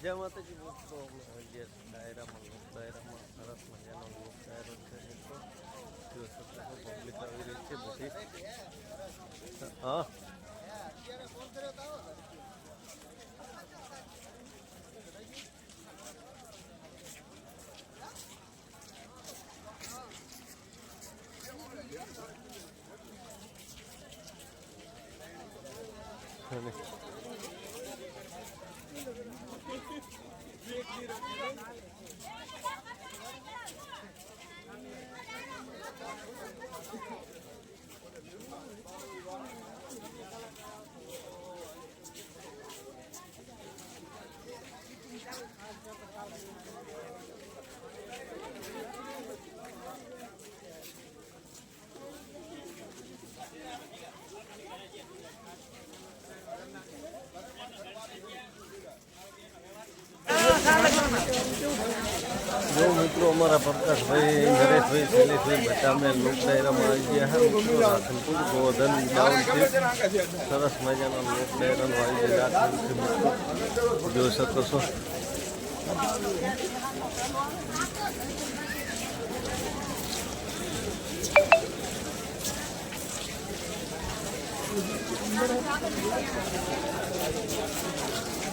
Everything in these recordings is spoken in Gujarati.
જય માતાજી મિત્રો અમે આજે ડાયરામાં લોક ડાયરામાં સરસ મજાનો લોક ડાયરો છે મિત્રો જો સતત પબ્લિક આવી રહી છે બધી હા અને જો મિત્રો અમારા પ્રકાશભાઈ નરેશભાઈ શૈલેષભાઈ બધા અમે લોક ડાયરામાં આવી ગયા મિત્રો, રાધનપુર ગોવર્ધન ડાઉનથી સરસ મજાના લોક ડાયરાનો આવી ગયા જોઈ શકો છો.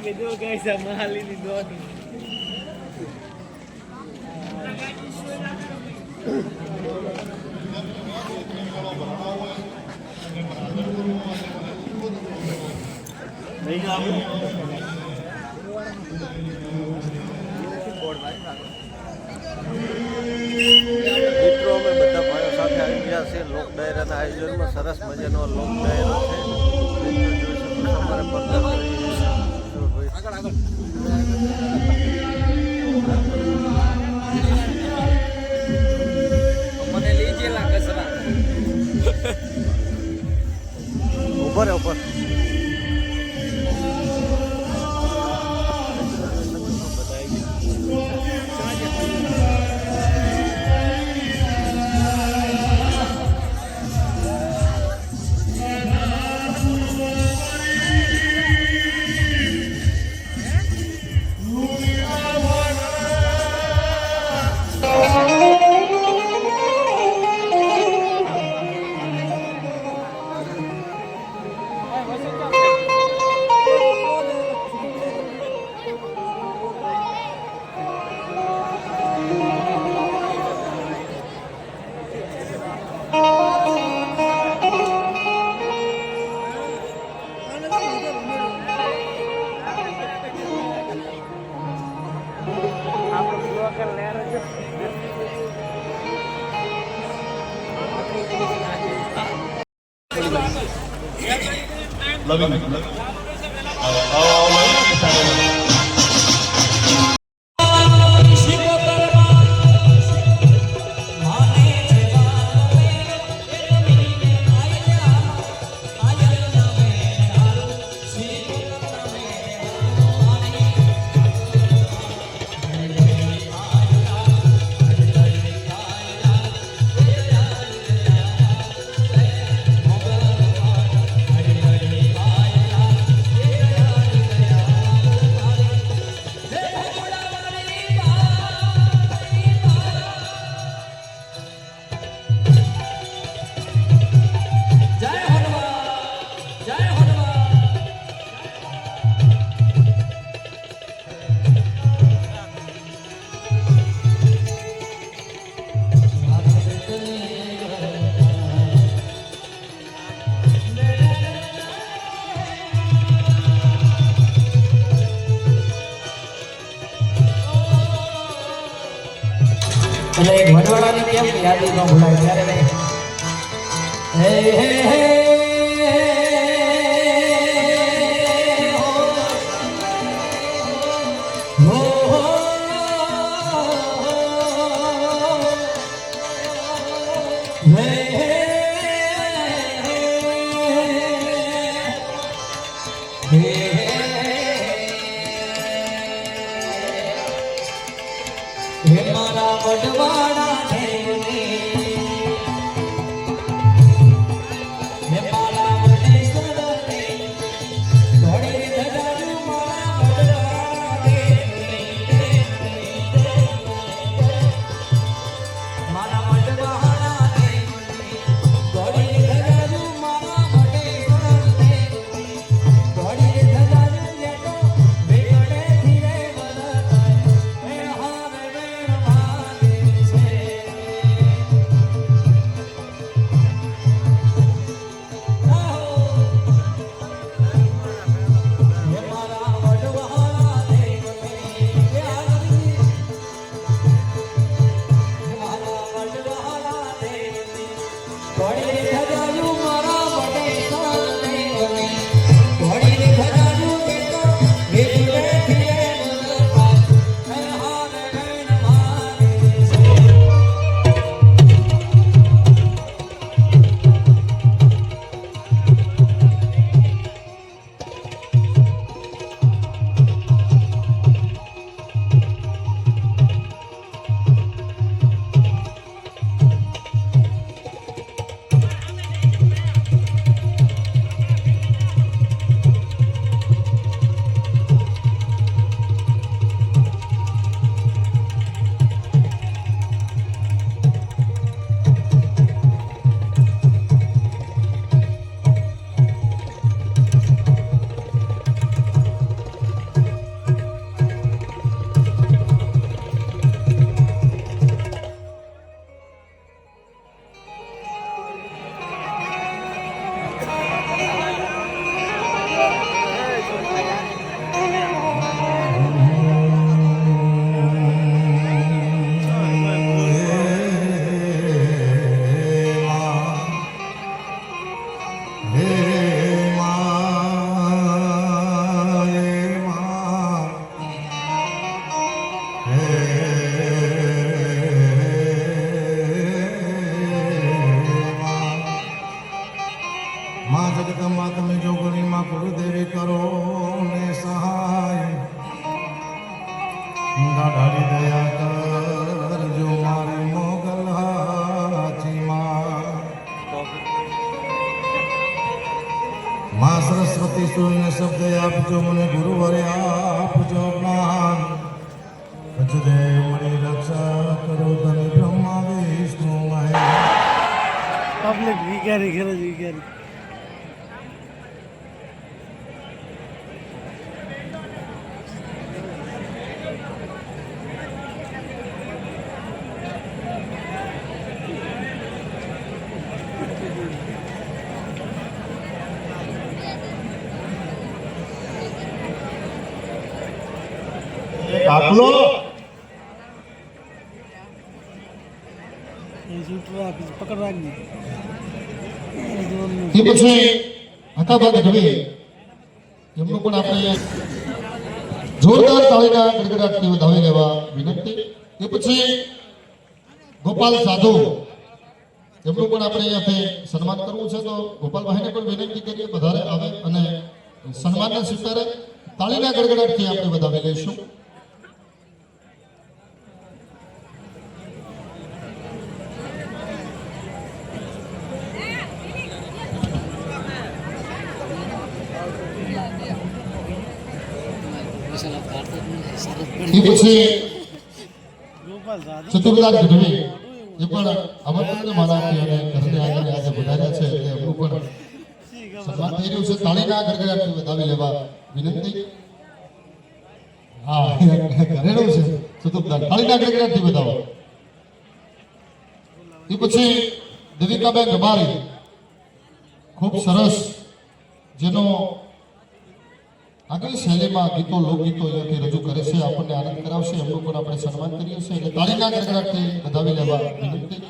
કીધું કઈ સંભાળી લીધો મિત્રો આયોજનમાં સરસ મજાનો લોક ડાયરો છે. અમારે પ્રકાશભાઈ મને લઈ ગયેલા ઉપર ઉપર লাভিং એટલે એક વડવાડાની કેમ યાદી ન ભૂલાય ત્યારે હે હે હો. માં જગદંબા તમે જોગણી માં કુળદેવી કરો ને સહાય. દાઢારી દયા કરજો મારી મોગલ માં સરસ્વતી સૂર્યને શબ્દ આપજો મને, ગુરુવરે આપજો જ્ઞાન અજદેવ મણી રક્ષા કરો તને બ્રહ્મા વિષ્ણુ મહેશ. પબ્લિક વિકારી, ઘરે જ કાકલો એ પછી હતાભાગ ઢવી એમનું પણ આપણે જોરદાર તાળીના ગડગડાટથી વધાવી લેવા વિનંતી. એ પછી ગોપાલ સાધુ, એમનું પણ આપણે અહીંયાથી સન્માન કરવું છે તો ગોપાલભાઈને પણ વિનંતી કરીએ વધારે આવે અને સન્માનને સ્વીકારે. તાળીના ગડગડાટથી આપણે વધાવી લઈશું એ પછી ચતુર્લાલ ગઢવી એ પણ આમંત્રણ મારાથી અને ઘરની આગળ આજે વધાર્યા છે એટલે એમનું પણ સન્માન થઈ રહ્યું છે. તાળીના ગડગડાટથી વધાવી લેવા વિનંતી. હા ઘરેણું છે. ચતુર્લાલ તાળીના ગડગડાટથી બતાવો. એ પછી દેવિકાબેન રબારી. ખૂબ સરસ જેનો આગળ શૈલીમાં ગીતો, લોકગીતો અહીંયાથી રજૂ કરે છે, આપણને આનંદ કરાવશે, એમનું પણ આપણે સન્માન કરીએ છીએ. એટલે તાળીના ગરગડાટથી વધાવી લેવા વિનંતી.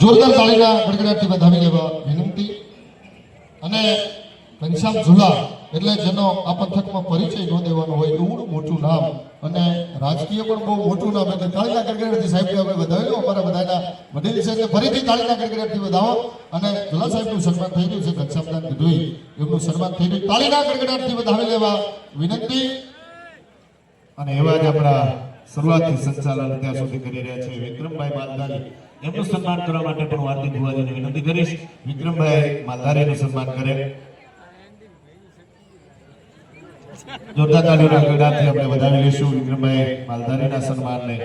જોરદાર તાળીના ગડગડાટથી વધાવી લેવા વિનંતી. અને ઘનશ્યામ ઝુલા એટલે જેનો આ પંથકમાં પરિચય ન હોય એવું મોટું નામ. અને રાજકીય પણ બહુ મોટું નામ. એટલે તાળીના ગડગડાટથી સાહેબને આપણે વધાવી અમારા બધાના વડીલ એટલે ફરીથી તાળીના ગડગડાટથી વધાવો. અને જલા સાહેબનું સન્માન થઈ રહ્યું છે ઘનશ્યામદાન ગઢવી એમનું સન્માન થઈ રહ્યું. તાળીના ગડગડાટથી વધાવી લેવા વિનંતી. અને એવા જ આપણા શરૂઆતથી સંચાલન અત્યાર સુધી કરી રહ્યા છે વિક્રમભાઈ માલધારી. એમનું સન્માન કરવા માટે પણ હાર્દિક ભુવાજીને વિનંતી કરીશ. વિક્રમભાઈ માલધારીનું સન્માન કરે. જોરદાર તાળીઓના ગળાથી આપણે વધાવી લઈશું વિક્રમભાઈ માલધારીના સન્માનને.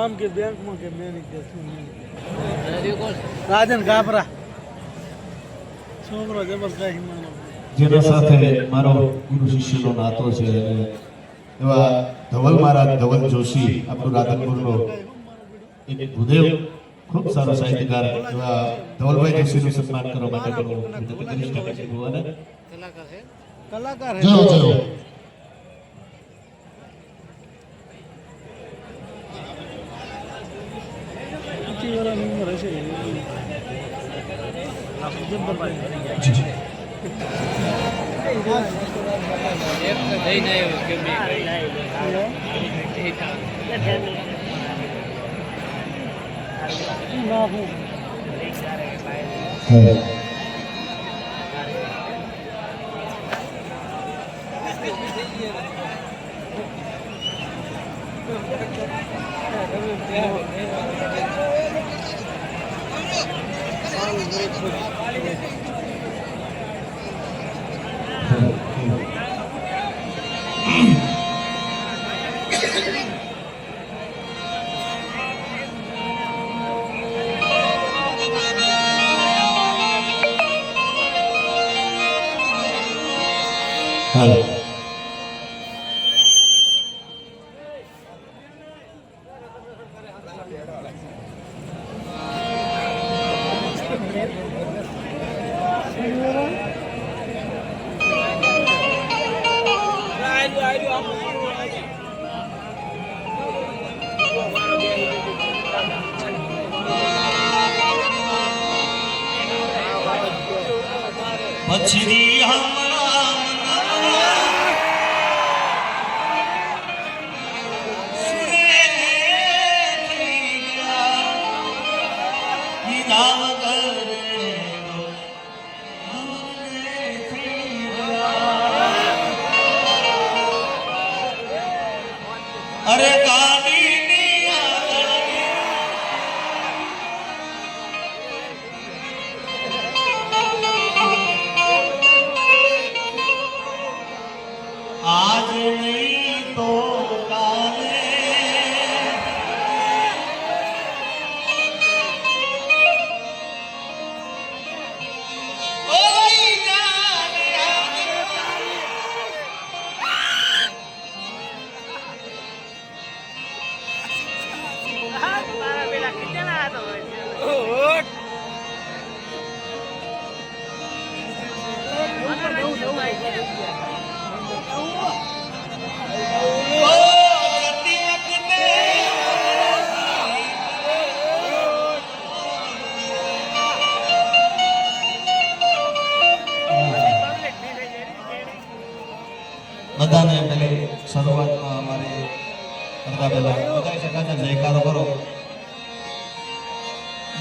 આમ કે બેંકમાં કે મેનેજર રાજન ગાબરા છોકરો જબરદસ્ત હિમાનો. જેના સાથે મારો ગુરુ શિષ્યનો નાતો છે એવા ધવલ મહારાજ ધવલ જોશી આપણું રાધનપુરનો એક ભૂદેવ ખૂબ સારો સાહિત્યકાર એવા ધવલભાઈ જોશીનું સન્માન કરવા માટે વિનંતી કરીશ. કલાકાર છે. કલાકાર હે. હાલો. પછડી अरे का બધાને પેલી શરૂઆતમાં અમારી કરતા પહેલા બધા જયકારો કરો.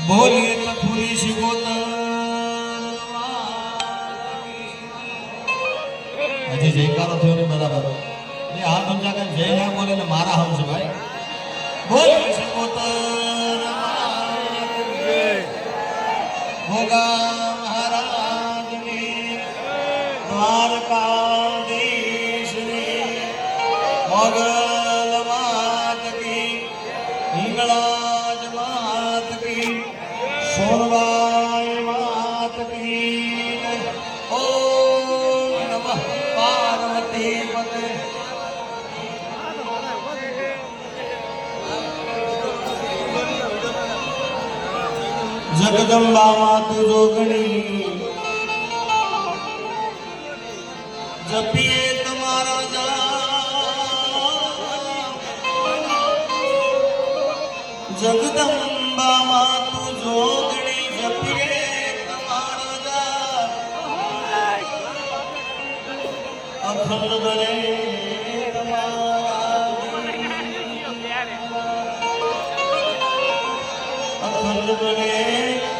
બોલીએ તો શિવોતા હજી જયકારો થયો નહીં બરાબર એ હાથ ઊંચા કે જય હે બોલીને મારા હમ છે ભાઈ. બોલીએ શિવોતા ભોગા જગદંબામાં તુજો ગણી. જપીએ તમારા જગદંબામાં તુજો ગણી જપીએ તમારા અખંડ બને ধন্য